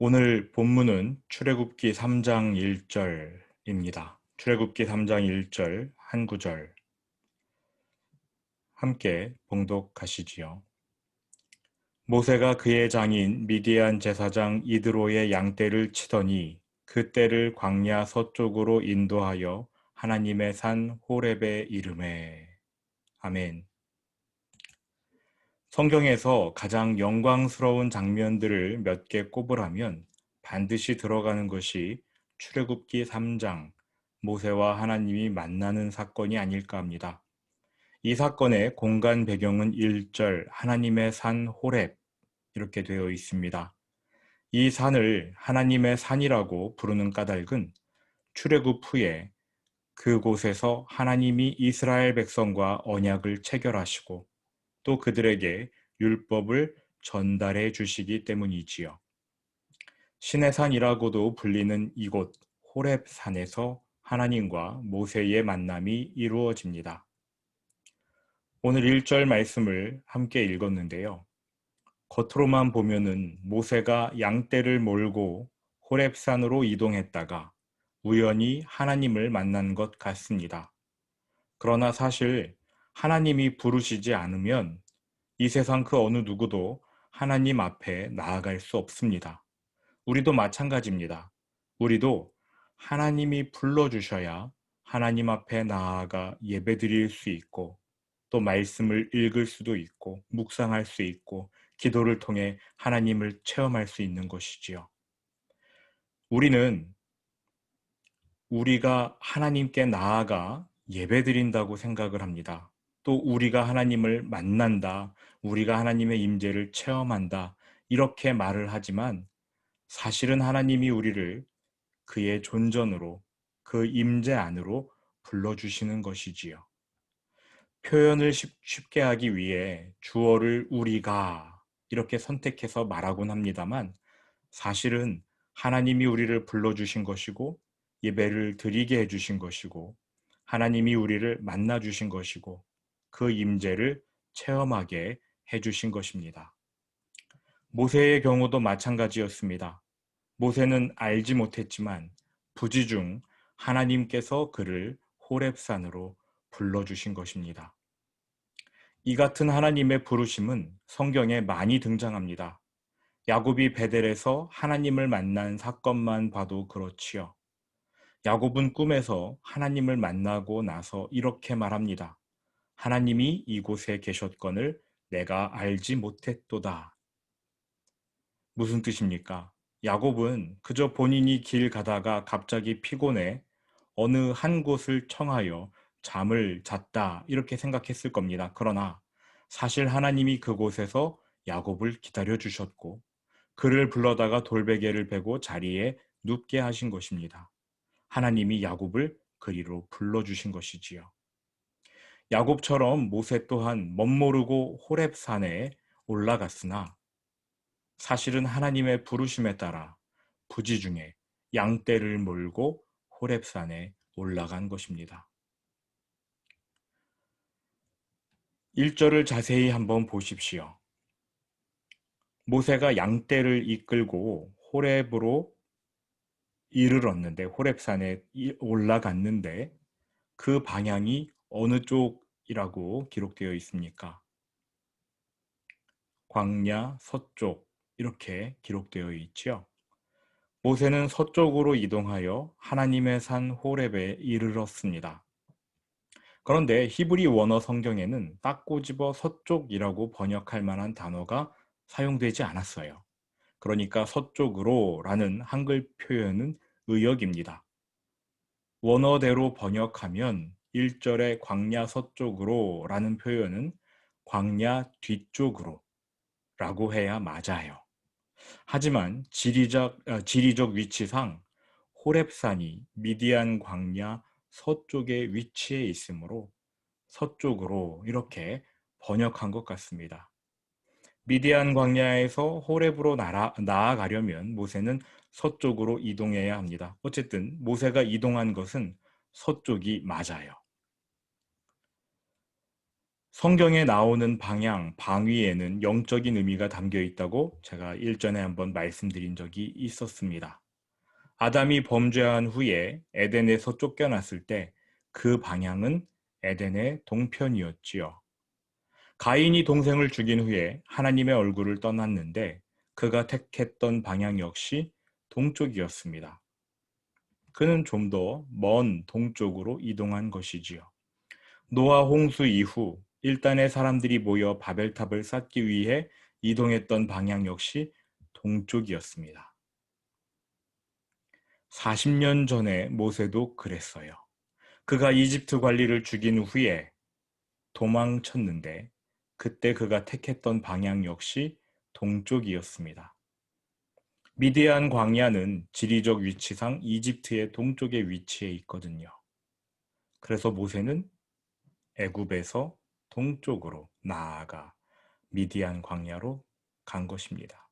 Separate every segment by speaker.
Speaker 1: 오늘 본문은 출애굽기 3장 1절입니다. 출애굽기 3장 1절 한 구절 함께 봉독하시지요. 모세가 그의 장인 미디안 제사장 이드로의 양떼를 치더니 그 떼를 광야 서쪽으로 인도하여 하나님의 산 호렙에 이름에 아멘. 성경에서 가장 영광스러운 장면들을 몇 개 꼽으라면 반드시 들어가는 것이 출애굽기 3장 모세와 하나님이 만나는 사건이 아닐까 합니다. 이 사건의 공간 배경은 1절 하나님의 산 호렙 이렇게 되어 있습니다. 이 산을 하나님의 산이라고 부르는 까닭은 출애굽 후에 그곳에서 하나님이 이스라엘 백성과 언약을 체결하시고 또 그들에게 율법을 전달해 주시기 때문이지요. 신의 산이라고도 불리는 이곳 호렙산에서 하나님과 모세의 만남이 이루어집니다. 오늘 1절 말씀을 함께 읽었는데요. 겉으로만 보면은 모세가 양떼를 몰고 호렙산으로 이동했다가 우연히 하나님을 만난 것 같습니다. 그러나 사실 하나님이 부르시지 않으면 이 세상 그 어느 누구도 하나님 앞에 나아갈 수 없습니다. 우리도 마찬가지입니다. 우리도 하나님이 불러주셔야 하나님 앞에 나아가 예배드릴 수 있고 또 말씀을 읽을 수도 있고 묵상할 수 있고 기도를 통해 하나님을 체험할 수 있는 것이지요. 우리는 우리가 하나님께 나아가 예배드린다고 생각을 합니다. 또 우리가 하나님을 만난다, 우리가 하나님의 임재를 체험한다, 이렇게 말을 하지만 사실은 하나님이 우리를 그의 존전으로, 그 임재 안으로 불러 주시는 것이지요. 표현을 쉽게 하기 위해 주어를 우리가 이렇게 선택해서 말하곤 합니다만 사실은 하나님이 우리를 불러 주신 것이고 예배를 드리게 해 주신 것이고 하나님이 우리를 만나 주신 것이고 그 임재를 체험하게 해주신 것입니다. 모세의 경우도 마찬가지였습니다. 모세는 알지 못했지만 부지중 하나님께서 그를 호렙산으로 불러주신 것입니다. 이 같은 하나님의 부르심은 성경에 많이 등장합니다. 야곱이 베델에서 하나님을 만난 사건만 봐도 그렇지요. 야곱은 꿈에서 하나님을 만나고 나서 이렇게 말합니다. 하나님이 이곳에 계셨건을 내가 알지 못했도다. 무슨 뜻입니까? 야곱은 그저 본인이 길 가다가 갑자기 피곤해 어느 한 곳을 청하여 잠을 잤다 이렇게 생각했을 겁니다. 그러나 사실 하나님이 그곳에서 야곱을 기다려 주셨고 그를 불러다가 돌베개를 베고 자리에 눕게 하신 것입니다. 하나님이 야곱을 그리로 불러 주신 것이지요. 야곱처럼 모세 또한 멋모르고 호렙 산에 올라갔으나 사실은 하나님의 부르심에 따라 부지 중에 양떼를 몰고 호렙 산에 올라간 것입니다. 1절을 자세히 한번 보십시오. 모세가 양떼를 이끌고 호렙으로 이르렀는데 호렙산에 올라갔는데 그 방향이 어느 쪽이라고 기록되어 있습니까? 광야 서쪽 이렇게 기록되어 있죠. 모세는 서쪽으로 이동하여 하나님의 산 호렙에 이르렀습니다. 그런데 히브리 원어 성경에는 딱 꼬집어 서쪽이라고 번역할 만한 단어가 사용되지 않았어요. 그러니까 서쪽으로 라는 한글 표현은 의역입니다. 원어대로 번역하면 1절의 광야 서쪽으로 라는 표현은 광야 뒤쪽으로 라고 해야 맞아요. 하지만 지리적, 어, 지리적 위치상 호렙산이 미디안 광야 서쪽에 위치해 있으므로 서쪽으로 이렇게 번역한 것 같습니다. 미디안 광야에서 호렙으로 나아, 나아가려면 모세는 서쪽으로 이동해야 합니다. 어쨌든 모세가 이동한 것은 서쪽이 맞아요. 성경에 나오는 방향, 방위에는 영적인 의미가 담겨 있다고 제가 일전에 한번 말씀드린 적이 있었습니다. 아담이 범죄한 후에 에덴에서 쫓겨났을 때 그 방향은 에덴의 동편이었지요. 가인이 동생을 죽인 후에 하나님의 얼굴을 떠났는데 그가 택했던 방향 역시 동쪽이었습니다. 그는 좀 더 먼 동쪽으로 이동한 것이지요. 노아 홍수 이후 일단의 사람들이 모여 바벨탑을 쌓기 위해 이동했던 방향 역시 동쪽이었습니다. 40년 전에 모세도 그랬어요. 그가 이집트 관리를 죽인 후에 도망쳤는데 그때 그가 택했던 방향 역시 동쪽이었습니다. 미디안 광야는 지리적 위치상 이집트의 동쪽에 위치해 있거든요. 그래서 모세는 애굽에서 동쪽으로 나아가 미디안 광야로 간 것입니다.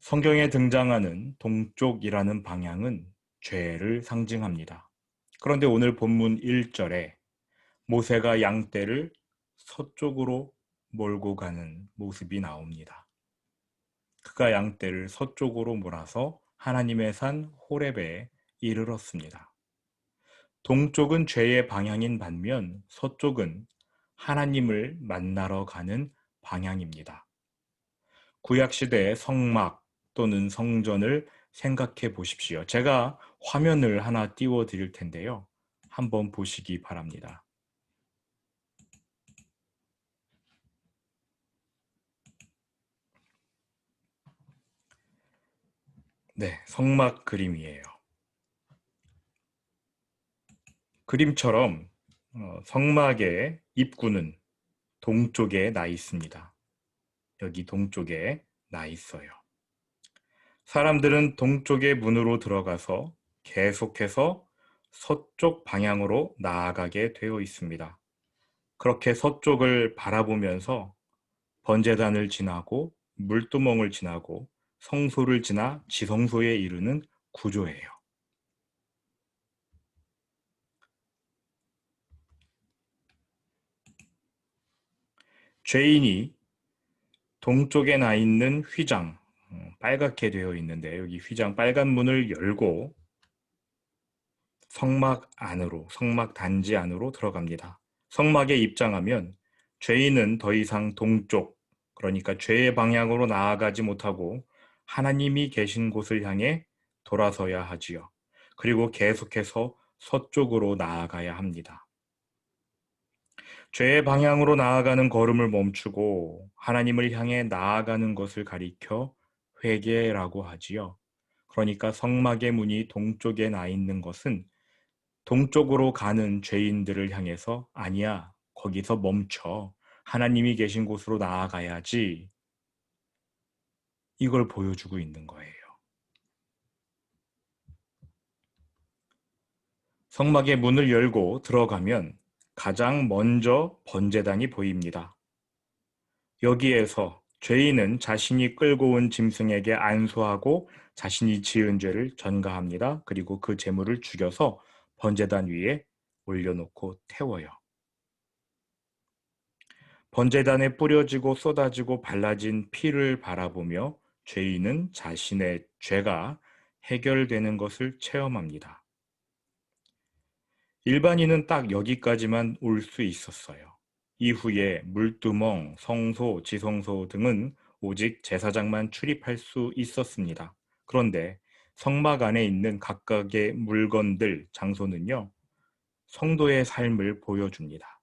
Speaker 1: 성경에 등장하는 동쪽이라는 방향은 죄를 상징합니다. 그런데 오늘 본문 1절에 모세가 양떼를 서쪽으로 몰고 가는 모습이 나옵니다. 그가 양떼를 서쪽으로 몰아서 하나님의 산 호렙에 이르렀습니다. 동쪽은 죄의 방향인 반면 서쪽은 하나님을 만나러 가는 방향입니다. 구약시대의 성막 또는 성전을 생각해 보십시오. 제가 화면을 하나 띄워 드릴 텐데요. 한번 보시기 바랍니다. 네, 성막 그림이에요. 그림처럼 어, 성막의 입구는 동쪽에 나 있습니다. 여기 동쪽에 나 있어요. 사람들은 동쪽의 문으로 들어가서 계속해서 서쪽 방향으로 나아가게 되어 있습니다. 그렇게 서쪽을 바라보면서 번제단을 지나고 물두멍을 지나고 성소를 지나 지성소에 이르는 구조예요. 죄인이 동쪽에 나 있는 휘장, 어, 빨갛게 되어 있는데 여기 휘장 빨간 문을 열고 성막 안으로, 성막 단지 안으로 들어갑니다. 성막에 입장하면 죄인은 더 이상 동쪽, 그러니까 죄의 방향으로 나아가지 못하고 하나님이 계신 곳을 향해 돌아서야 하지요. 그리고 계속해서 서쪽으로 나아가야 합니다. 죄의 방향으로 나아가는 걸음을 멈추고 하나님을 향해 나아가는 것을 가리켜 회개라고 하지요. 그러니까 성막의 문이 동쪽에 나 있는 것은 동쪽으로 가는 죄인들을 향해서 아니야, 거기서 멈춰. 하나님이 계신 곳으로 나아가야지. 이걸 보여주고 있는 거예요. 성막의 문을 열고 들어가면 가장 먼저 번제단이 보입니다. 여기에서 죄인은 자신이 끌고 온 짐승에게 안수하고 자신이 지은 죄를 전가합니다. 그리고 그 재물을 죽여서 번제단 위에 올려놓고 태워요. 번제단에 뿌려지고 쏟아지고 발라진 피를 바라보며 죄인은 자신의 죄가 해결되는 것을 체험합니다. 일반인은 딱 여기까지만 올 수 있었어요. 이후에 물두멍, 성소, 지성소 등은 오직 제사장만 출입할 수 있었습니다. 그런데 성막 안에 있는 각각의 물건들, 장소는요, 성도의 삶을 보여줍니다.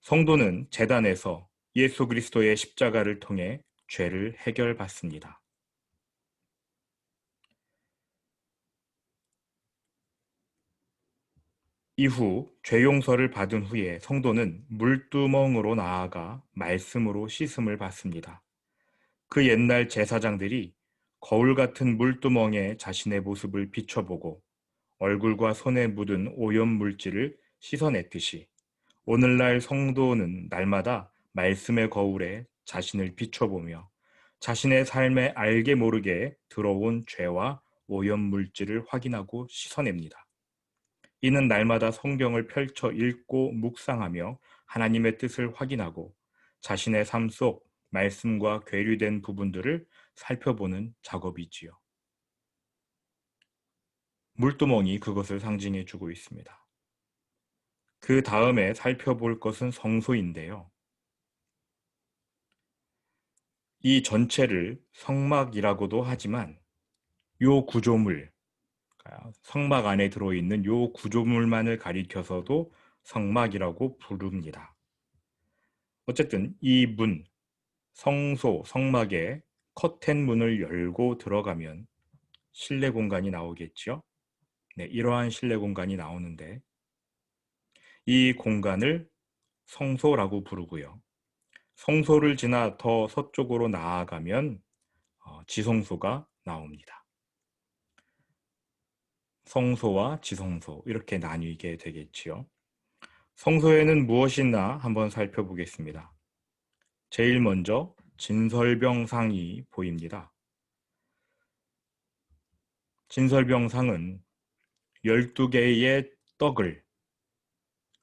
Speaker 1: 성도는 재단에서 예수 그리스도의 십자가를 통해 죄를 해결받습니다. 이후 죄 용서를 받은 후에 성도는 물두멍으로 나아가 말씀으로 씻음을 받습니다. 그 옛날 제사장들이 거울 같은 물두멍에 자신의 모습을 비춰보고 얼굴과 손에 묻은 오염 물질을 씻어냈듯이 오늘날 성도는 날마다 말씀의 거울에 자신을 비춰보며 자신의 삶에 알게 모르게 들어온 죄와 오염 물질을 확인하고 씻어냅니다. 이는 날마다 성경을 펼쳐 읽고 묵상하며 하나님의 뜻을 확인하고 자신의 삶 속 말씀과 괴류된 부분들을 살펴보는 작업이지요. 물두멍이 그것을 상징해 주고 있습니다. 그 다음에 살펴볼 것은 성소인데요. 이 전체를 성막이라고도 하지만 요 구조물, 성막 안에 들어있는 요 구조물만을 가리켜서도 성막이라고 부릅니다. 어쨌든 이 문, 성소, 성막에 커튼 문을 열고 들어가면 실내 공간이 나오겠죠. 네, 이러한 실내 공간이 나오는데 이 공간을 성소라고 부르고요. 성소를 지나 더 서쪽으로 나아가면 어, 지성소가 나옵니다. 성소와 지성소 이렇게 나뉘게 되겠지요. 성소에는 무엇이 있나 한번 살펴보겠습니다. 제일 먼저 진설병상이 보입니다. 진설병상은 12개의 떡을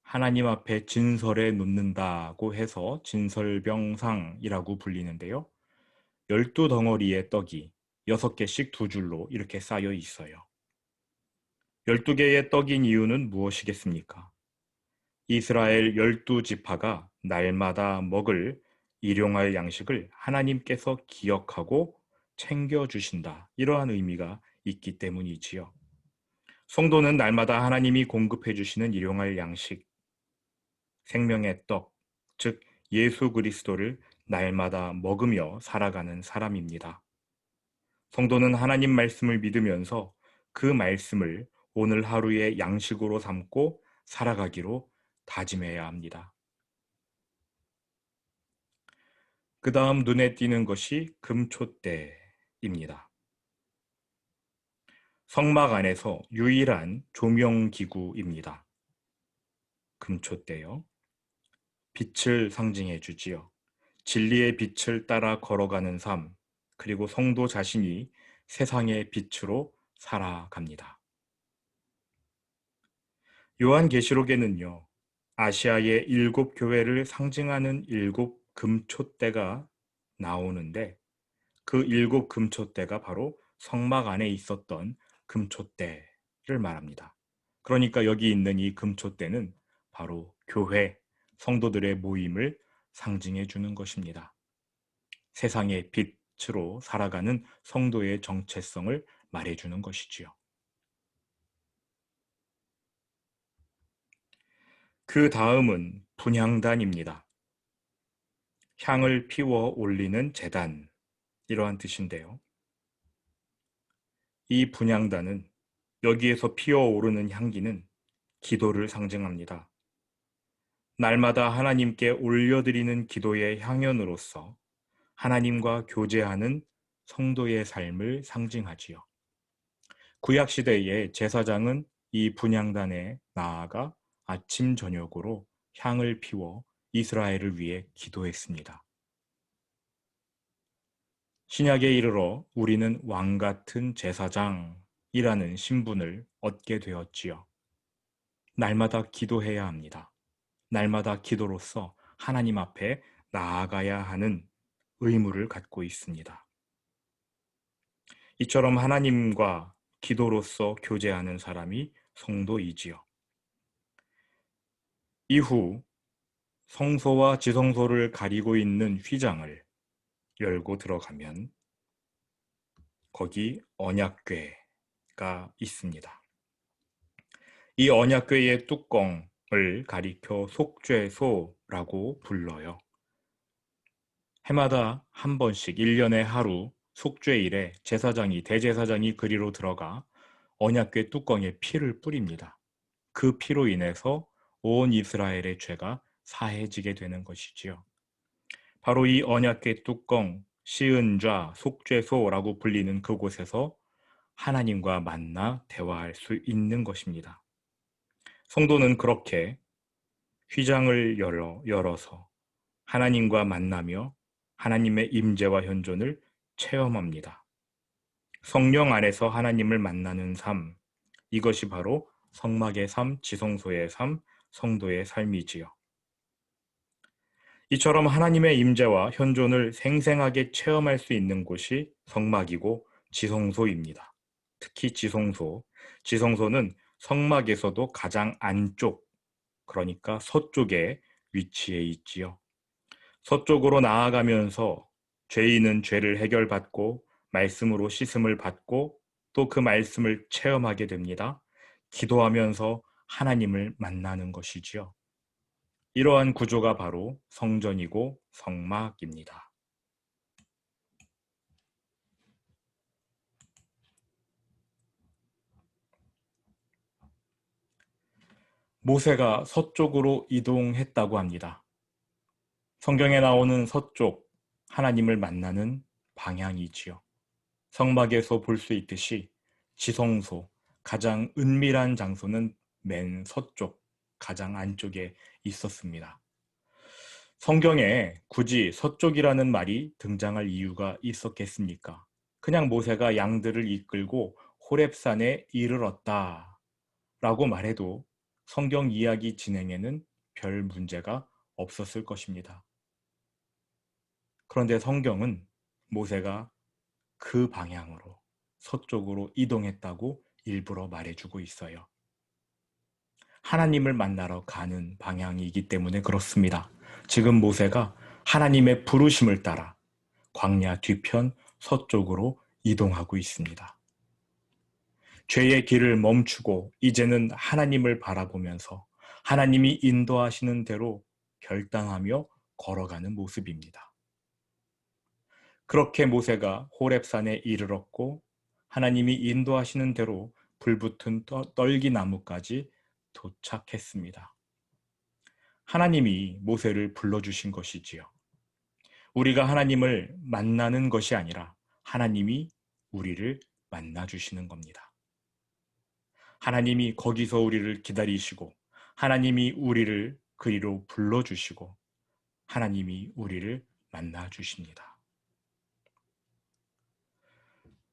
Speaker 1: 하나님 앞에 진설에 놓는다고 해서 진설병상이라고 불리는데요. 12덩어리의 떡이 6개씩 두 줄로 이렇게 쌓여 있어요. 12개의 떡인 이유는 무엇이겠습니까? 이스라엘 12지파가 날마다 먹을 일용할 양식을 하나님께서 기억하고 챙겨주신다. 이러한 의미가 있기 때문이지요. 성도는 날마다 하나님이 공급해 주시는 일용할 양식, 생명의 떡, 즉 예수 그리스도를 날마다 먹으며 살아가는 사람입니다. 성도는 하나님 말씀을 믿으면서 그 말씀을 오늘 하루의 양식으로 삼고 살아가기로 다짐해야 합니다. 그 다음 눈에 띄는 것이 금초대입니다. 성막 안에서 유일한 조명기구입니다. 금초대요. 빛을 상징해 주지요. 진리의 빛을 따라 걸어가는 삶, 그리고 성도 자신이 세상의 빛으로 살아갑니다. 요한계시록에는요, 아시아의 일곱 교회를 상징하는 일곱 금초대가 나오는데 그 일곱 금초대가 바로 성막 안에 있었던 금초대를 말합니다. 그러니까 여기 있는 이 금초대는 바로 교회, 성도들의 모임을 상징해 주는 것입니다. 세상의 빛으로 살아가는 성도의 정체성을 말해 주는 것이지요. 그 다음은 분향단입니다. 향을 피워 올리는 재단, 이러한 뜻인데요. 이 분향단은 여기에서 피어오르는 향기는 기도를 상징합니다. 날마다 하나님께 올려드리는 기도의 향연으로서 하나님과 교제하는 성도의 삶을 상징하지요. 구약 시대의 제사장은 이 분향단에 나아가 아침 저녁으로 향을 피워 이스라엘을 위해 기도했습니다. 신약에 이르러 우리는 왕 같은 제사장이라는 신분을 얻게 되었지요. 날마다 기도해야 합니다. 날마다 기도로서 하나님 앞에 나아가야 하는 의무를 갖고 있습니다. 이처럼 하나님과 기도로서 교제하는 사람이 성도이지요. 이후 성소와 지성소를 가리고 있는 휘장을 열고 들어가면 거기 언약궤가 있습니다. 이 언약궤의 뚜껑 을 가리켜 속죄소라고 불러요. 해마다 한 번씩 1년에 하루 속죄일에 제사장이 대제사장이 그리로 들어가 언약궤 뚜껑에 피를 뿌립니다. 그 피로 인해서 온 이스라엘의 죄가 사해지게 되는 것이지요. 바로 이 언약궤 뚜껑, 시은좌, 속죄소라고 불리는 그곳에서 하나님과 만나 대화할 수 있는 것입니다. 성도는 그렇게 휘장을 열어, 열어서 하나님과 만나며 하나님의 임재와 현존을 체험합니다. 성령 안에서 하나님을 만나는 삶, 이것이 바로 성막의 삶, 지성소의 삶, 성도의 삶이지요. 이처럼 하나님의 임재와 현존을 생생하게 체험할 수 있는 곳이 성막이고 지성소입니다. 특히 지성소. 지성소는 성막에서도 가장 안쪽, 그러니까 서쪽에 위치해 있지요. 서쪽으로 나아가면서 죄인은 죄를 해결받고 말씀으로 씻음을 받고 또 그 말씀을 체험하게 됩니다. 기도하면서 하나님을 만나는 것이지요. 이러한 구조가 바로 성전이고 성막입니다. 모세가 서쪽으로 이동했다고 합니다. 성경에 나오는 서쪽, 하나님을 만나는 방향이지요. 성막에서 볼 수 있듯이 지성소, 가장 은밀한 장소는 맨 서쪽, 가장 안쪽에 있었습니다. 성경에 굳이 서쪽이라는 말이 등장할 이유가 있었겠습니까? 그냥 모세가 양들을 이끌고 호랩산에 이르렀다 라고 말해도 성경 이야기 진행에는 별 문제가 없었을 것입니다. 그런데 성경은 모세가 그 방향으로 서쪽으로 이동했다고 일부러 말해주고 있어요. 하나님을 만나러 가는 방향이기 때문에 그렇습니다. 지금 모세가 하나님의 부르심을 따라 광야 뒤편 서쪽으로 이동하고 있습니다. 죄의 길을 멈추고 이제는 하나님을 바라보면서 하나님이 인도하시는 대로 결단하며 걸어가는 모습입니다. 그렇게 모세가 호랩산에 이르렀고 하나님이 인도하시는 대로 불붙은 떨기 나무까지 도착했습니다. 하나님이 모세를 불러주신 것이지요. 우리가 하나님을 만나는 것이 아니라 하나님이 우리를 만나주시는 겁니다. 하나님이 거기서 우리를 기다리시고 하나님이 우리를 그리로 불러주시고 하나님이 우리를 만나 주십니다.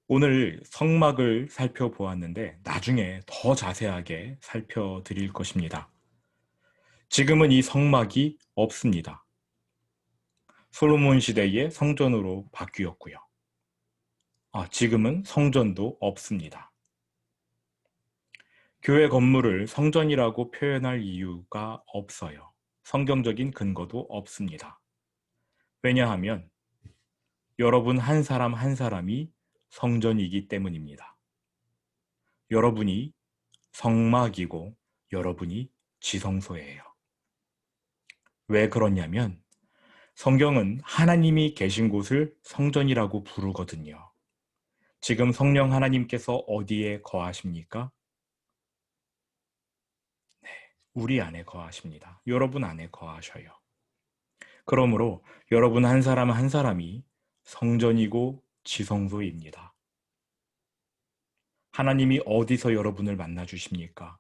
Speaker 1: 오늘 성막을 살펴보았는데 나중에 더 자세하게 살펴드릴 것입니다. 지금은 이 성막이 없습니다. 솔로몬 시대의 성전으로 바뀌었고요. 아, 지금은 성전도 없습니다. 교회 건물을 성전이라고 표현할 이유가 없어요. 성경적인 근거도 없습니다. 왜냐하면 여러분 한 사람 한 사람이 성전이기 때문입니다. 여러분이 성막이고 여러분이 지성소예요. 왜 그러냐면 성경은 하나님이 계신 곳을 성전이라고 부르거든요. 지금 성령 하나님께서 어디에 거하십니까? 네, 우리 안에 거하십니다. 여러분 안에 거하셔요. 그러므로 여러분 한 사람 한 사람이 성전이고 지성소입니다. 하나님이 어디서 여러분을 만나 주십니까?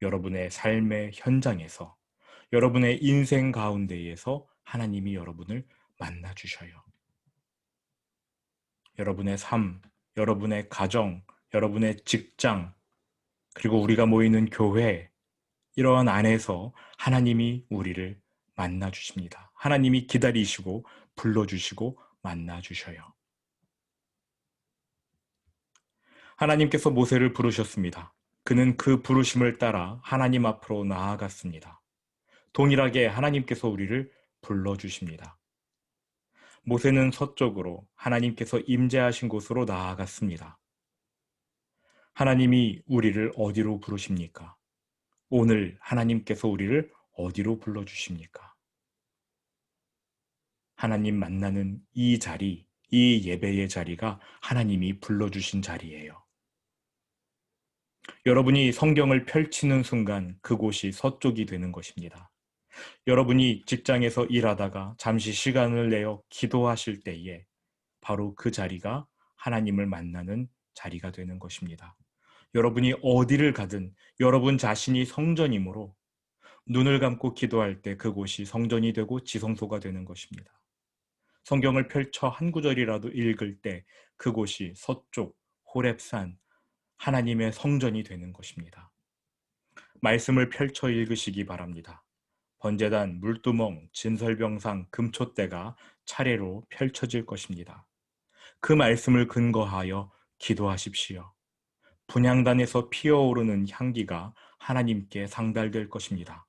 Speaker 1: 여러분의 삶의 현장에서, 여러분의 인생 가운데에서 하나님이 여러분을 만나 주셔요. 여러분의 삶, 여러분의 가정, 여러분의 직장, 그리고 우리가 모이는 교회, 이러한 안에서 하나님이 우리를 만나 주십니다. 하나님이 기다리시고 불러 주시고 만나 주셔요. 하나님께서 모세를 부르셨습니다. 그는 그 부르심을 따라 하나님 앞으로 나아갔습니다. 동일하게 하나님께서 우리를 불러 주십니다. 모세는 서쪽으로 하나님께서 임재하신 곳으로 나아갔습니다. 하나님이 우리를 어디로 부르십니까? 오늘 하나님께서 우리를 어디로 불러주십니까? 하나님 만나는 이 자리, 이 예배의 자리가 하나님이 불러주신 자리예요. 여러분이 성경을 펼치는 순간 그곳이 서쪽이 되는 것입니다. 여러분이 직장에서 일하다가 잠시 시간을 내어 기도하실 때에 바로 그 자리가 하나님을 만나는 자리가 되는 것입니다. 여러분이 어디를 가든 여러분 자신이 성전이므로 눈을 감고 기도할 때 그곳이 성전이 되고 지성소가 되는 것입니다. 성경을 펼쳐 한 구절이라도 읽을 때 그곳이 서쪽 호랩산 하나님의 성전이 되는 것입니다. 말씀을 펼쳐 읽으시기 바랍니다. 번제단, 물두멍, 진설병상, 금초대가 차례로 펼쳐질 것입니다. 그 말씀을 근거하여 기도하십시오. 분향단에서 피어오르는 향기가 하나님께 상달될 것입니다.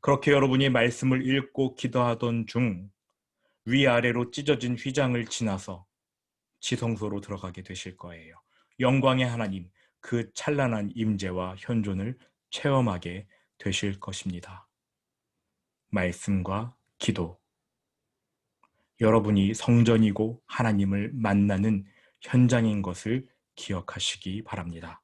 Speaker 1: 그렇게 여러분이 말씀을 읽고 기도하던 중 위아래로 찢어진 휘장을 지나서 지성소로 들어가게 되실 거예요. 영광의 하나님, 그 찬란한 임재와 현존을 체험하게 되실 것입니다. 말씀과 기도. 여러분이 성전이고 하나님을 만나는 현장인 것을 기억하시기 바랍니다.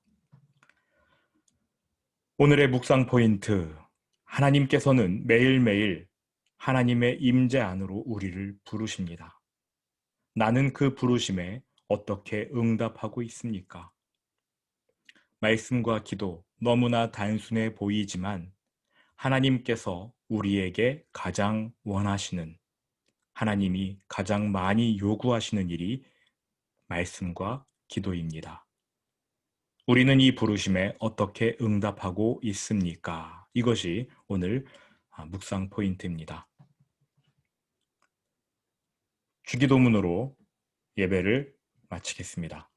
Speaker 1: 오늘의 묵상 포인트. 하나님께서는 매일매일 하나님의 임재 안으로 우리를 부르십니다. 나는 그 부르심에 어떻게 응답하고 있습니까? 말씀과 기도 너무나 단순해 보이지만 하나님께서 우리에게 가장 원하시는 하나님이 가장 많이 요구하시는 일이 말씀과 기도입니다. 우리는 이 부르심에 어떻게 응답하고 있습니까? 이것이 오늘 아, 묵상 포인트입니다. 주기도문으로 예배를 마치겠습니다.